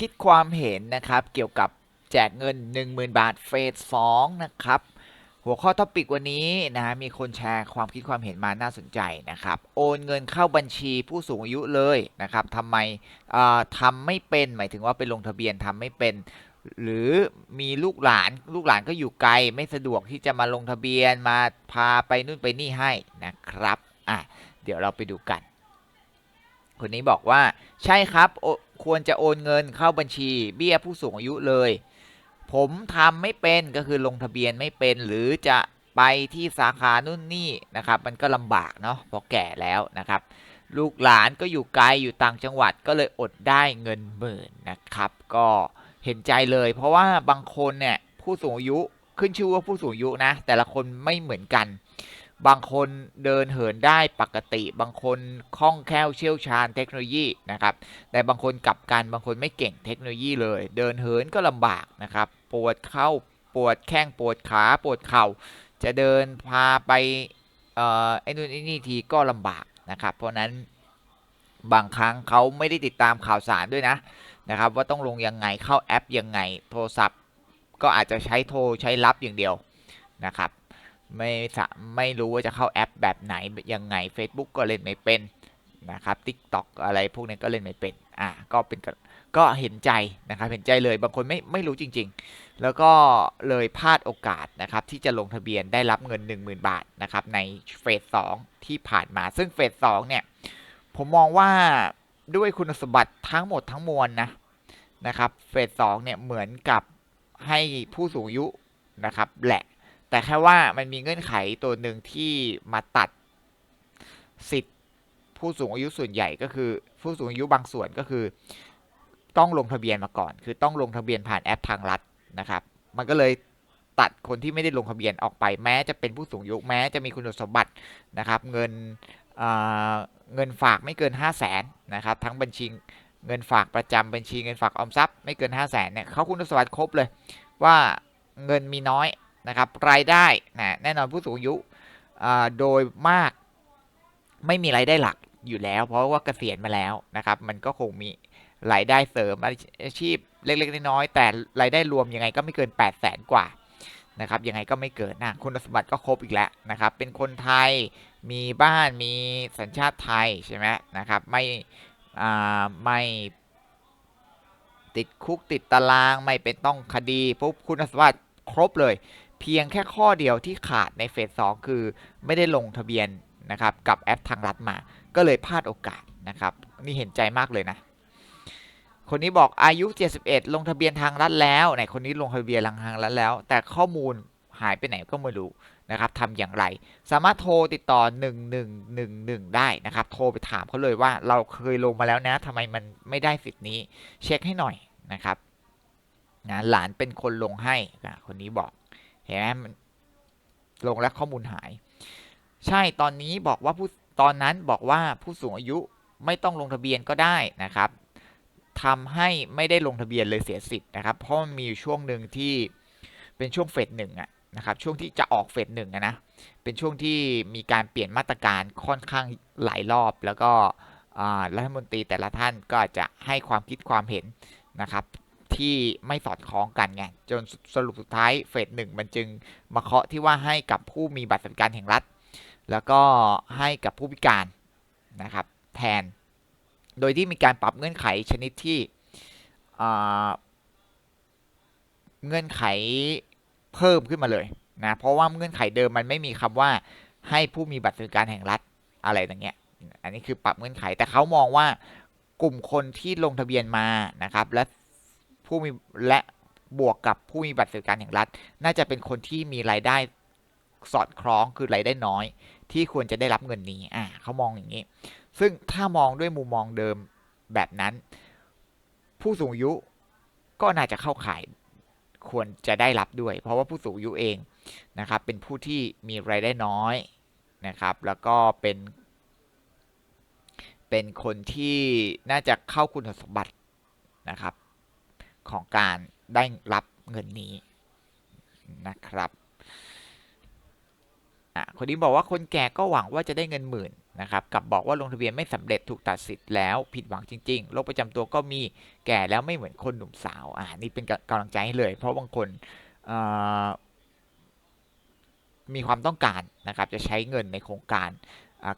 คิดความเห็นนะครับ เกี่ยวกับแจกเงิน 10,000 บาทเฟส2นะครับ หัวข้อท็อปิกวันนี้นะฮะมีคนแชร์ความคิดความเห็นมาน่าสนใจนะครับ โอนเงินเข้าบัญชีผู้สูงอายุเลยนะครับทำไมอ่อทำไม่เป็นหมายถึงว่าไปลงทะเบียนทำไม่เป็นหรือมีลูกหลานลูกหลานก็อยู่ไกลไม่สะดวกที่จะมาลงทะเบียนมาพาไปนู่นไปนี่ให้นะครับอะเดี๋ยวเราไปดูกัน คนนี้บอกว่าใช่ครับควรจะโอนเงินเข้าบัญชี เบี้ยผู้สูงอายุเลย ผมทำไม่เป็นก็คือลงทะเบียนไม่เป็นหรือจะไปที่สาขานู่นนี่นะครับ มันก็ลำบากเนาะเพราะแก่แล้วนะครับ ลูกหลานก็อยู่ไกลอยู่ต่างจังหวัดก็เลยอดได้เงินหมื่นนะครับ ก็เห็นใจเลย เพราะว่าบางคนเนี่ยผู้สูงอายุขึ้นชื่อว่าผู้สูงอายุนะ แต่ละคนไม่เหมือนกัน บางคนเดินเหินได้ปกติ บางคนคล่องแคล่วเชี่ยวชาญเทคโนโลยีนะครับแต่บางคนกลับกันบางคนไม่เก่งเทคโนโลยีเลย เดินเหินก็ลำบากนะครับปวดเข้าปวดแข้งปวดขาปวดเข่า จะเดินพาไปเอ่อไอ้นู่นไอ้นี่ทีก็ลำบากนะครับเพราะฉะนั้นบางครั้งเขาไม่ได้ติดตามข่าวสารด้วยนะนะครับว่าต้องลงยังไงเข้าแอปยังไง โทรศัพท์ก็อาจจะใช้โทรใช้รับอย่างเดียวนะครับ ไม่สะไม่รู้ว่าจะเข้าแอปแบบไหนยังไง Facebook ก็เล่นไม่เป็นนะครับ TikTok อะไรพวกนี้ก็เล่นไม่เป็นอะก็เป็นก็ก็เห็นใจนะครับเห็นใจเลยบางคนไม่ไม่รู้จริง ๆ แล้วก็เลยพลาดโอกาสนะครับที่จะลงทะเบียนได้รับเงิน 10,000 บาทนะครับในเฟส2ที่ผ่านมาซึ่งเฟส2เนี่ยผมมองว่าด้วยคุณสมบัติทั้งหมดทั้งมวลนะนะครับเฟส2เนี่ยเหมือนกับให้ผู้สูงอายุนะครับแหละ แต่แค่ว่ามันมีเงื่อนไขตัวหนึ่งที่มาตัดสิทธิ์ผู้สูงอายุส่วนใหญ่ก็คือ ผู้สูงอายุบางส่วนก็คือ ต้องลงทะเบียนมาก่อน คือต้องลงทะเบียนผ่านแอปทางรัฐนะครับ มันก็เลยตัดคนที่ไม่ได้ลงทะเบียนออกไปแม้จะเป็นผู้สูงอายุแม้จะมีคุณสมบัตินะครับ เงินเเงินฝากไม่เกิน 5 0 0แสนนะครับทั้งบัญชีเงินฝากประจำบัญชีเงินฝากออมทรัพย์ไม่เกิน 5 0 0แสนเนี่ยเขาคุณสมบัติครบเลยว่าเงินมีน้อย นะครับรายได้นะแน่นอนผู้สูงอายุโดยมากไม่มีรายได้หลักอยู่แล้ว เพราะว่าเกษียณมาแล้วนะครับ มันก็คงมีรายได้เสริมอาชีพเล็กๆน้อยๆแต่รายได้รวมยังไงก็ไม่เกิน 8 0 0แสนกว่านะครับยังไงก็ไม่เกินนะคุณสมบัติก็ครบอีกแล้วนะครับ เป็นคนไทยมีบ้านมีสัญชาติไทยใช่ไหมนะครับไม่ไม่ติดคุกติดตารางไม่เป็นต้องคดีปุ๊บคุณสมบัติครบเลย เพียงแค่ข้อเดียวที่ขาดในเฟส2คือไม่ได้ลงทะเบียนนะครับกับแอปทางรัฐมา ก็เลยพลาดโอกาสนะครับนี่เห็นใจมากเลยนะ คนนี้บอกอายุ 71 ลงทะเบียนทางรัฐแล้วไหนคนนี้ลงทะเบียนทางรัฐแล้ว แต่ข้อมูลหายไปไหนก็ไม่รู้นะครับทำอย่างไร สามารถโทรติดต่อ 1111 ได้นะครับ โทรไปถามเขาเลยว่าเราเคยลงมาแล้วนะทำไมมันไม่ได้สิทธิ์นี้ เช็คให้หน่อยนะครับนะหลานเป็นคนลงให้นะคนนี้บอก เห็นไหมมันลงแล้วข้อมูลหาย ใช่ตอนนี้บอกว่าผู้ตอนนั้นบอกว่าผู้สูงอายุไม่ต้องลงทะเบียนก็ได้นะครับทำให้ไม่ได้ลงทะเบียนเลยเสียสิทธิ์นะครับเพราะมันมีช่วงหนึ่งที่เป็นช่วงเฟสหนึ่งอะนะครับช่วงที่จะออกเฟสหนึ่งนะเป็นช่วงที่มีการเปลี่ยนมาตรการค่อนข้างหลายรอบ แล้วก็รัฐมนตรีแต่ละท่านก็จะให้ความคิดความเห็นนะครับ ที่ไม่สอดคล้องกันไงจนสรุปสุดท้ายเฟสหนึ่งมันจึงมาเคาะที่ว่าให้กับผู้มีบัตรสวัสดิการแห่งรัฐ แล้วก็ให้กับผู้พิการนะครับแทน โดยที่มีการปรับเงื่อนไขชนิดที่เงื่อนไขเพิ่มขึ้นมาเลยนะเพราะว่าเงื่อนไขเดิมมันไม่มีคำว่าให้ผู้มีบัตรสวัสดิการแห่งรัฐอะไรอย่างเงี้ยอันนี้คือปรับเงื่อนไขแต่เขามองว่ากลุ่มคนที่ลงทะเบียนมานะครับและ ผู้มีและบวกกับผู้มีบัตรสวัสดิการแห่งรัฐ น่าจะเป็นคนที่มีรายได้สอดคล้องคือรายได้น้อย ที่ควรจะได้รับเงินนี้อ่าเขามองอย่างนี้ ซึ่งถ้ามองด้วยมุมมองเดิมแบบนั้น ผู้สูงอายุก็น่าจะเข้าข่ายควรจะได้รับด้วย เพราะว่าผู้สูงอายุเองนะครับ เป็นผู้ที่มีรายได้น้อยนะครับ แล้วก็เป็นเป็นคนที่น่าจะเข้าคุณสมบัตินะครับ ของการได้รับเงินนี้นะครับคนนี้บอกว่าคนแก่ก็หวังว่าจะได้เงินหมื่นนะครับกลับบอกว่าลงทะเบียนไม่สำเร็จถูกตัดสิทธิ์แล้วผิดหวังจริงๆโรคประจำตัวก็มีแก่แล้วไม่เหมือนคนหนุ่มสาวอ่านี่เป็นกำลังใจให้เลย เพราะบางคนมีความต้องการนะครับจะใช้เงินในโครงการ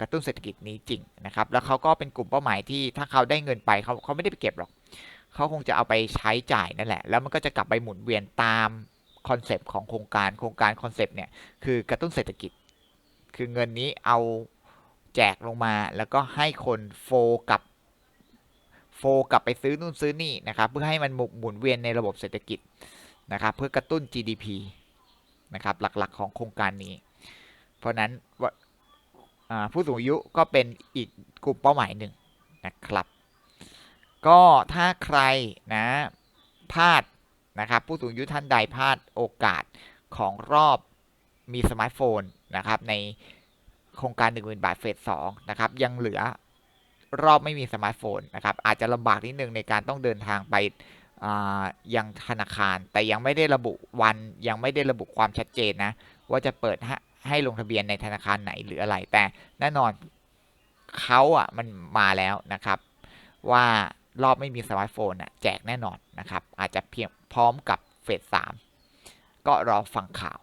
กระตุ้นเศรษฐกิจนี้จริงนะครับแล้วเขาก็เป็นกลุ่มเป้าหมายที่ถ้าเขาได้เงินไปเขาเขาไม่ได้ไปเก็บหรอก เขาคงจะเอาไปใช้จ่ายนั่นแหละ แล้วมันก็จะกลับไปหมุนเวียนตามคอนเซปต์ของโครงการ โครงการคอนเซปต์เนี่ยคือกระตุ้นเศรษฐกิจ คือเงินนี้เอาแจกลงมา แล้วก็ให้คนโฟกับโฟกลับไปซื้อนู่นซื้อนี่นะครับ เพื่อให้มันหมุนหมุนเวียนในระบบเศรษฐกิจนะครับ เพื่อกระตุ้น GDP นะครับหลักๆของโครงการนี้ เพราะนั้นผู้สูงอายุก็เป็นอีกกลุ่มเป้าหมายหนึ่งนะครับ ก็ถ้าใครนะพลาดนะครับผู้สูงอายุท่านใดพลาดโอกาสของรอบมีสมาร์ทโฟนนะครับในโครงการ 1 0,000 บาทเฟส2นะครับยังเหลือรอบไม่มีสมาร์ทโฟนนะครับอาจจะลำบากนิดนึงในการต้องเดินทางไปยังธนาคาร แต่ยังไม่ได้ระบุวันยังไม่ได้ระบุความชัดเจนนะ ว่าจะเปิดให้ให้ลงทะเบียนในธนาคารไหนหรืออะไร แต่แน่นอนเขาอะมันมาแล้วนะครับว่า รอบไม่มีสมาร์ทโฟนอะแจกแน่นอนนะครับ อาจจะเพียงพร้อมกับเฟสสามก็รอฟังข่าว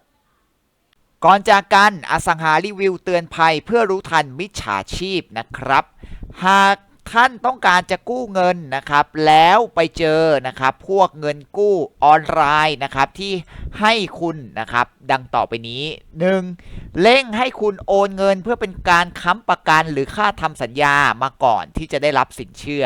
ก่อนจากกันอสังหารีวิวเตือนภัยเพื่อรู้ทันมิจฉาชีพนะครับ หากท่านต้องการจะกู้เงินนะครับ แล้วไปเจอนะครับ พวกเงินกู้ออนไลน์นะครับ ที่ให้คุณนะครับ ดังต่อไปนี้ 1. เร่งให้คุณโอนเงินเพื่อเป็นการค้ำประกันหรือค่าทำสัญญามาก่อนที่จะได้รับสินเชื่อ